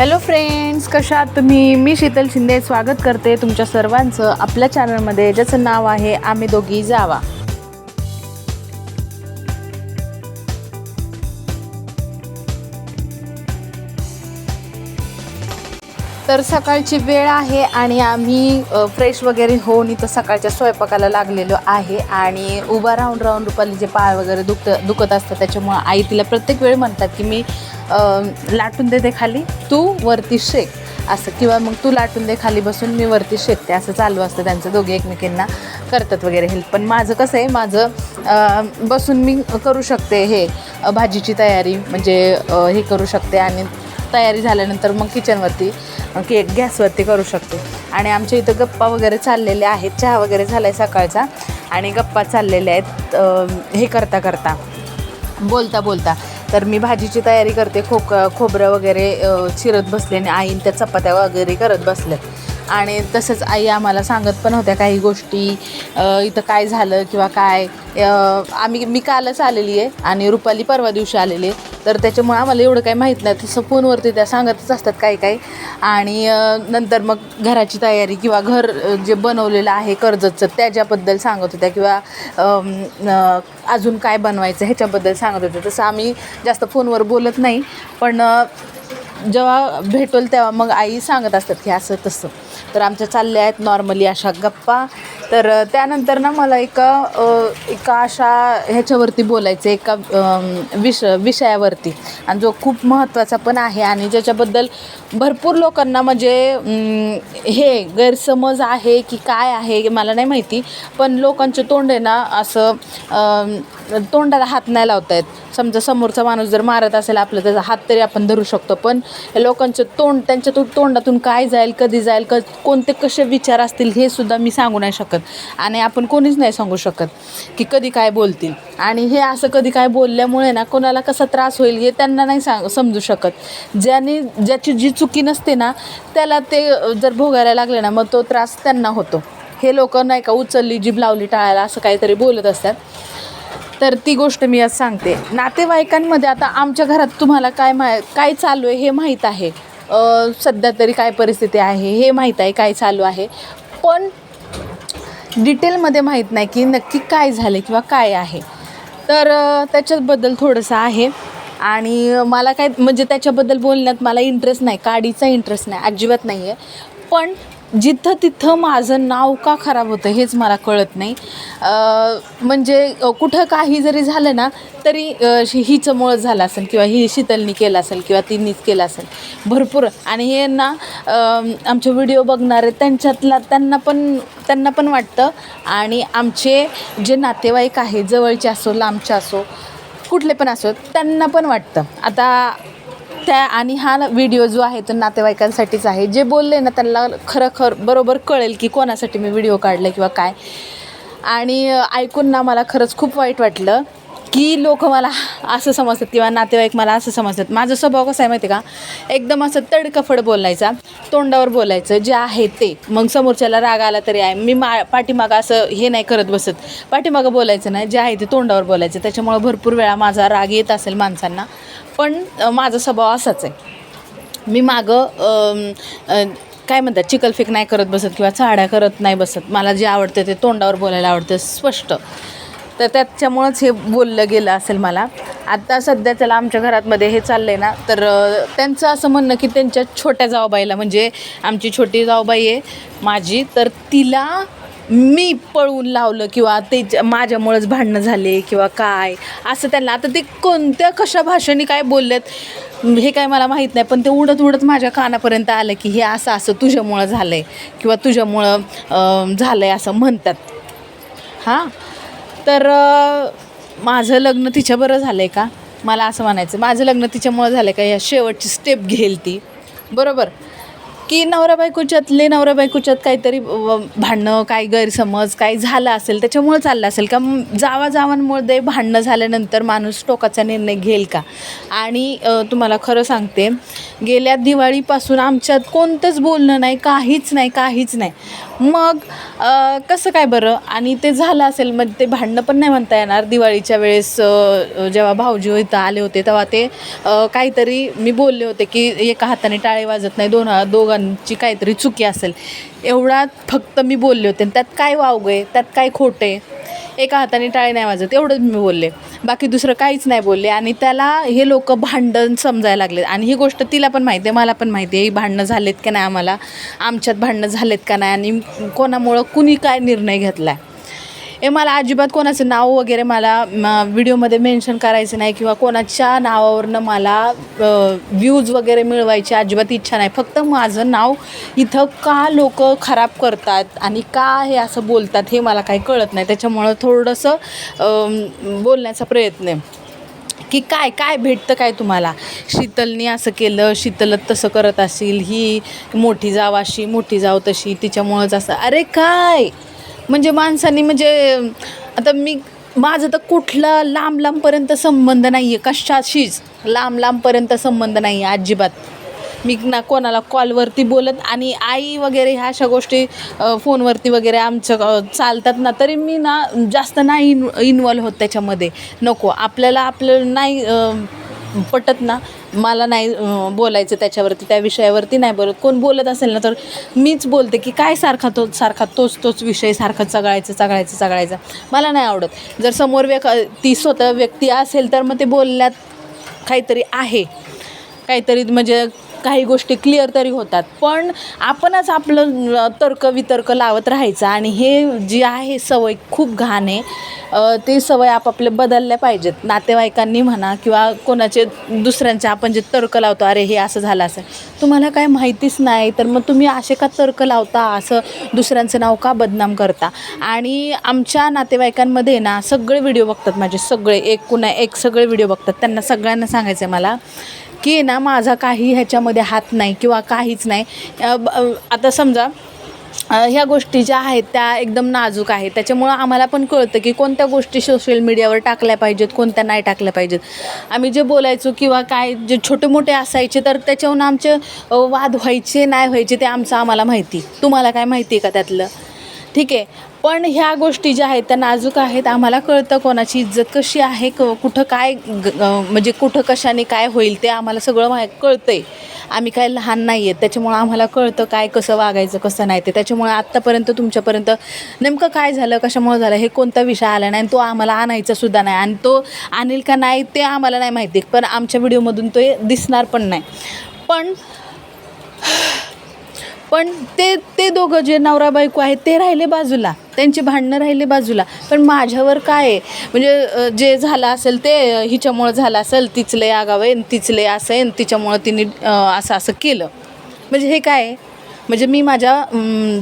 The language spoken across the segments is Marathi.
हॅलो फ्रेंड्स कशा आहात तुम्ही? मी शीतल शिंदे. स्वागत करते तुमच्या सर्वांचं आपल्या चॅनलमध्ये ज्याचं नाव आहे आम्ही दोघी जावा. तर सकाळची वेळ आहे आणि आम्ही फ्रेश वगैरे होऊन इथं सकाळच्या स्वयंपाकाला लागलेलो आहे आणि उभा राहून राहून रुपाली जे पाय वगैरे दुखत दुखत असतं त्याच्यामुळं आई तिला प्रत्येक वेळ म्हणतात की मी लाटून दे ते खाली. तू वरती शेक. असं किंवा मग तू लाटून दे खाली बसून मी वरती शेकते. असं चालू असतं त्यांचं दोघे एकमेकींना करतात वगैरे हेल्प पण माझं कसं आहे माझं बसून मी करू शकते हे भाजीची तयारी. म्हणजे हे करू शकते आणि तयारी झाल्यानंतर मग किचनवरती केक गॅसवरती करू शकते. आणि आमच्या इथं गप्पा वगैरे चाललेल्या आहेत. चहा वगैरे झाला आहे सकाळचा. आणि गप्पा चाललेल्या आहेत हे करता करता बोलता बोलता तर मी भाजीची तयारी करते खोक खोबरं वगैरे चिरत बसले आणि आईन त्या चपात्या वगैरे करत बसल्या आणि तसंच आई आम्हाला सांगत पण होत्या काही गोष्टी इथं काय झालं किंवा काय. आम्ही मी कालच आलेली आहे आणि रुपाली परवा दिवशी आलेली आहे. तर त्याच्यामुळे आम्हाला एवढं काही माहीत नाही. तसं फोनवरती त्या सांगतच असतात काही काही. आणि नंतर मग घराची तयारी किंवा घर जे बनवलेलं आहे कर्जतचं त्याच्याबद्दल सांगत होत्या किंवा अजून काय बनवायचं ह्याच्याबद्दल सांगत होत्या. तसं आम्ही जास्त फोनवर बोलत नाही. पण जेव्हा भेटल तेव्हा मग आई सांगत असतात की असं तसं. तर आमच्या चालल्या आहेत नॉर्मली अशा गप्पा. तर त्यानंतर ना मला एका एका अशा ह्याच्यावरती बोलायचं आहे, एका विष विषयावरती. आणि जो खूप महत्त्वाचा पण आहे आणि ज्याच्याबद्दल भरपूर लोकांना म्हणजे हे गैरसमज आहे की काय आहे मला नाही माहिती. पण लोकांचे तोंड आहे ना असं तोंडाला हात नाही लावता येत. समजा समोरचा माणूस जर मारत असेल आपलं त्याचा हात तरी आपण धरू शकतो. पण या लोकांचं तोंड त्यांच्या तो तोंडातून काय जाईल कधी जाईल क कोणते कसे विचार असतील हे सुद्धा मी सांगू नाही शकत. आणि आपण कोणीच नाही सांगू शकत की कधी काय बोलतील. आणि हे असं कधी काय बोलल्यामुळे ना कोणाला कसा त्रास होईल हे त्यांना नाही सांग समजू शकत. ज्याने ज्याची जी चुकी नसते ना त्याला ते जर भोगायला लागले ना मग तो त्रास त्यांना होतो. हे लोक नाही का उचलली जीभ लावली टाळायला असं काहीतरी बोलत असतात. तर ती गोष्ट मी आज सांगते. नातेवाईकांमध्ये आता आमच्या घरात तुम्हाला काय मा काय चालू आहे हे माहीत आहे. सध्या तरी काय परिस्थिती आहे हे माहीत आहे काय चालू आहे. पण डिटेलमध्ये माहीत नाही की नक्की काय झालं किंवा काय आहे. तर त्याच्याबद्दल थोडंसं आहे. आणि मला काय म्हणजे त्याच्याबद्दल बोलण्यात मला इंटरेस्ट नाही. काडीचा इंटरेस्ट नाही अजिबात नाही आहे पण जिथं तिथं माझं नाव का खराब होतं हेच मला कळत नाही. म्हणजे कुठं काही जरी झालं ना तरी अ, हि- हिचंमुळं झालं असेल किंवा ही शीतलनी केलं असेल किंवा तिनीच केलं असेल. भरपूर. आणि हे ना आमचे व्हिडिओ बघणारे त्यांच्यातला त्यांना पण त्यांना पण वाटतं. आणि आमचे जे नातेवाईक आहे जवळचे असो लांबचे असो कुठले पण असो त्यांना पण वाटतं. आता त्या आणि हा व्हिडिओ जो आहे तो नातेवाईकांसाठीच आहे. जे बोलले ना त्यांना खरंखर बरोबर कळेल की कोणासाठी मी व्हिडिओ काढला किंवा काय. आणि ऐकून ना मला खरंच खूप वाईट वाटलं की लोक मला असं समजतात किंवा नातेवाईक मला असं समजतात. माझा स्वभाव कसा आहे माहिती आहे का? एकदम असं तडकफड बोलायचा. तोंडावर बोलायचं जे आहे ते. मग समोरच्याला राग आला तरी आहे. मी मा पाठीमागं असं हे नाही करत बसत. पाठीमागं बोलायचं नाही. जे आहे ते तोंडावर बोलायचं. त्याच्यामुळं भरपूर वेळा माझा राग येत असेल माणसांना. पण माझा स्वभाव असाच आहे. मी मागं काय म्हणतात? चिकलफेक नाही करत बसत किंवा चाड्या करत नाही बसत. मला जे आवडतं ते तोंडावर बोलायला आवडतं. स्पष्ट. तर त्याच्यामुळंच हे बोललं गेलं असेल मला. आत्ता सध्या त्याला आमच्या घरातमध्ये हे चाललं आहे ना तर त्यांचं असं म्हणणं की त्यांच्या छोट्या जाऊबाईला म्हणजे आमची छोटी जाऊबाई आहे माझी तर तिला मी पळवून लावलं किंवा ते माझ्यामुळंच भांडणं झाले किंवा काय असं त्यांना. आता ते कोणत्या कशा भाषेने काय बोललेत हे काय मला माहीत नाही पण ते उडत उडत माझ्या कानापर्यंत आलं की हे असं असं तुझ्यामुळं झालं आहे किंवा तुझ्यामुळं झालं आहे असं म्हणतात. हां? तर माझं लग्न तिच्याबरं झालं आहे का? मला असं म्हणायचं माझं लग्न तिच्यामुळं झालं आहे का? या शेवटची स्टेप घेईल ती. बरोबर? की नवरा बायकोच्यातले नवरा बायकोच्यात काहीतरी भांडणं काय गैरसमज काय झालं असेल त्याच्यामुळं चाललं असेल का? जावा जावांमुळे भांडणं झाल्यानंतर माणूस टोकाचा निर्णय घेईल का? आणि तुम्हाला खरं सांगते गेल्या दिवाळीपासून आमच्यात कोणतंच बोलणं नाही काहीच नाही काहीच नाही. मग कसं काय बरं? आणि ते झालं असेल मग ते भांडणं पण नाही म्हणता येणार दिवाळीच्या वेळेस जेव्हा भाऊजी इथं आले होते तेव्हा ते काहीतरी मी बोलले होते की एका हाताने टाळे वाजत नाही दोन हा- दोघांची काहीतरी चुकी असेल. एवढा फक्त मी बोलले होते. आणि त्यात काय वावगं आहे? त्यात काय खोटं आहे? एका हाताने टाळे नाही वाजत एवढंच मी बोलले. बाकी दुसरं काहीच नाही बोलले. आणि त्याला हे लोक भांडण समजायला लागले आणि ही गोष्ट तिला पण माहिती आहे मला पण माहिती आहे ही भांडणं झालेत का नाही आम्हाला? आमच्यात भांडणं झालेत का नाही? आणि कोणामुळं कुणी काय निर्णय घेतला आहे हे मला अजिबात कोणाचं नाव वगैरे मला व्हिडिओमध्ये मेन्शन करायचं नाही किंवा कोणाच्या नावावरनं मला व्ह्यूज वगैरे मिळवायची अजिबात इच्छा नाही. फक्त माझं नाव इथं का लोक खराब करतात आणि का हे असं बोलतात हे मला काही कळत नाही. त्याच्यामुळं थोडंसं बोलण्याचा प्रयत्न आहे. की काय काय भेटतं काय तुम्हाला? शीतलनी असं केलं शीतलत तसं करत असेल ही मोठी जाव अशी मोठी जाव तशी तिच्यामुळंच असं. अरे काय? म्हणजे माणसांनी म्हणजे आता मी माझं तर कुठला लांब लांबपर्यंत संबंध नाही आहे कशाशीच लांब लांबपर्यंत संबंध नाही आहे अजिबात. मी ना कोणाला कॉलवरती बोलत आणि आई वगैरे ह्या अशा गोष्टी फोनवरती वगैरे आमचं चालतात ना तरी मी ना जास्त नाही इन इन्वॉल्व होत त्याच्यामध्ये. नको आपल्याला आपलं नाही पटत ना. मला नाही बोलायचं त्याच्यावरती त्या विषयावरती नाही बोलत. कोण बोलत असेल ना तर मीच बोलते की काय सारखा तो सारखा तोच तोच विषय सारखा चघळायचं चगळायचा चगळायचा. मला नाही आवडत. जर समोर व्यक ती स्वतः व्यक्ती असेल तर मग ते बोलण्यात काहीतरी आहे. काहीतरी म्हणजे काही गोष्टी क्लिअर तरी होतात. पण आपणच आपलं तर्क वितर्क लावत राहायचं. आणि हे जी आहे सवय खूप घाण आहे. ते सवय आपापले बदलल्या पाहिजेत. नातेवाईकांनी म्हणा किंवा कोणाचे दुसऱ्यांचे आपण जे तर्क लावतो अरे हे असं झालं असं. तुम्हाला काय माहितीच नाही तर मग तुम्ही असे का तर्क लावता? असं दुसऱ्यांचं नाव का बदनाम करता? आणि आमच्या नातेवाईकांमध्ये ना सगळे व्हिडिओ बघतात माझे सगळे. एक कुणा एक सगळे व्हिडिओ बघतात. त्यांना सगळ्यांना सांगायचं आहे मला की ना माझा काही ह्याच्यामध्ये हात नाही किंवा काहीच नाही. आता समजा ह्या गोष्टी ज्या आहेत त्या एकदम नाजूक आहेत. त्याच्यामुळं आम्हाला पण कळतं की कोणत्या गोष्टी सोशल मीडियावर टाकल्या पाहिजेत कोणत्या नाही टाकल्या पाहिजेत. आम्ही जे बोलायचो किंवा काय जे छोटे मोठे असायचे तर त्याच्याहून आमचे वाद व्हायचे नाही व्हायचे ते आमचं आम्हाला माहिती. तुम्हाला काय माहिती आहे का त्यातलं? ठीक आहे. पण ह्या गोष्टी ज्या आहेत त्या नाजूक आहेत. आम्हाला कळतं कोणाची इज्जत कशी आहे क कुठं काय ग- म्हणजे कुठं कशाने काय होईल ते आम्हाला सगळं माहीत कळतं आहे आम्ही काय लहान नाही आहेत. त्याच्यामुळं आम्हाला कळतं काय कसं वागायचं कसं नाही ते. त्याच्यामुळे आत्तापर्यंत तुमच्यापर्यंत नेमकं काय झालं कशामुळं झालं हे कोणता विषय आला नाही आणि तो आम्हाला आणायचा सुद्धा नाही. आणि तो आणील का नाही ते आम्हाला नाही माहिती. पण आमच्या व्हिडिओमधून तो दिसणार पण नाही. पण पण ते ते दोघं जे नवरा बायको आहेत ते राहिले बाजूला. त्यांची भांडणं राहिले बाजूला. पण माझ्यावर काय आहे? म्हणजे जे झालं असेल ते हिच्यामुळं झालं असेल तिचले आगाव आहे तिचले असं आहे आणि तिच्यामुळं तिने असं असं केलं. म्हणजे हे काय म्हणजे मी माझ्या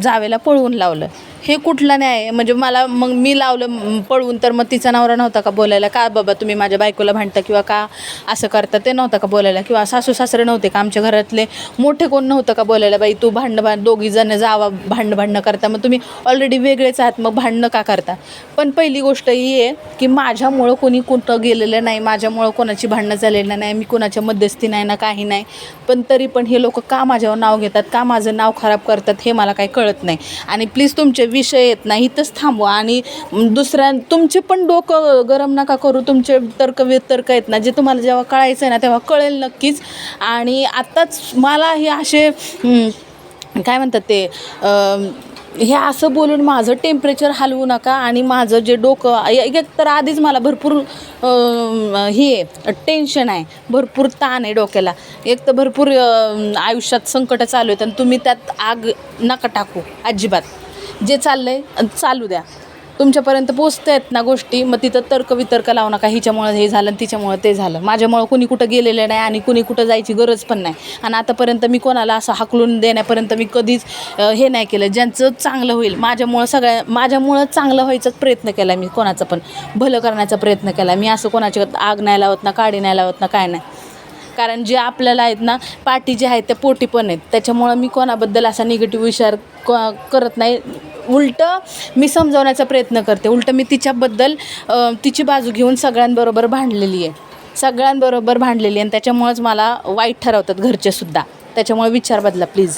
जावेला पळवून लावलं. हे कुठला न्याय? आहे म्हणजे मला मग मी लावलं पळवून तर मग तिचा नवरा नव्हता का बोलायला का बाबा तुम्ही माझ्या बायकोला भांडता किंवा का असं करता? ते नव्हतं का बोलायला? किंवा सासू सासरे नव्हते का? आमच्या घरातले मोठे कोण नव्हतं का बोलायला? बाई तू भांडणं भांड दोघी जण जावा भांडणं भांडणं करता. मग तुम्ही ऑलरेडी वेगळेच आहात मग भांडणं का करता? पण पहिली गोष्ट ही आहे की माझ्यामुळं कोणी कुठं गेलेलं नाही माझ्यामुळं कोणाची भांडणं झालेलं नाही मी कोणाच्या मध्यस्थी नाही ना काही नाही. पण तरी पण हे लोक का माझ्यावर नाव घेतात का माझं नाव खराब करतात हे मला काही कळत नाही. आणि प्लीज तुमचे विषय येत नाही इथंच थांबवा. आणि दुसऱ्या तुमचे पण डोकं गरम नका करू तुमचे तर्क वितर्क आहेत ना जे तुम्हाला जेव्हा कळायचं आहे ना तेव्हा कळेल नक्कीच. आणि आत्ताच मला हे असे काय म्हणतात ते हे असं बोलून माझं टेम्परेचर हलवू नका. आणि माझं जे डोकं एक तर आधीच मला भरपूर हे आहे, टेन्शन आहे. भरपूर ताण आहे डोक्याला. एक तर भरपूर आयुष्यात संकट चालू आहेत आणि तुम्ही त्यात आग नका टाकू. अजिबात. जे चाललं आहे चालू द्या. तुमच्यापर्यंत पोचत आहेत ना गोष्टी मग तिथं तर्क वितर्क लावू नका. हिच्यामुळं हे झालं आणि तिच्यामुळं ते झालं. माझ्यामुळं कुणी कुठं गेलेलं नाही आणि कुणी कुठं जायची गरज पण नाही. आणि आतापर्यंत मी कोणाला असं हाकलून देण्यापर्यंत मी कधीच हे नाही केलं. ज्यांचं चांगलं होईल माझ्यामुळं सगळ्या माझ्यामुळं चांगलं व्हायचाच प्रयत्न केला मी कोणाचा पण. भलं करण्याचा प्रयत्न केला. मी असं कोणाच्या आग नाही लावत ना काडी नाही लावत ना काय नाही. कारण जे आपल्याला आहेत ना पाठी जे आहेत त्या पोटी पण आहेत. त्याच्यामुळं मी कोणाबद्दल असा निगेटिव्ह विचार क करत नाही. उलटं मी समजवण्याचा प्रयत्न करते. उलटं मी तिच्याबद्दल तिची बाजू घेऊन सगळ्यांबरोबर भांडलेली आहे. सगळ्यांबरोबर भांडलेली आहे आणि त्याच्यामुळंच मला वाईट ठरवतात घरचेसुद्धा त्याच्यामुळे विचार बदला प्लीज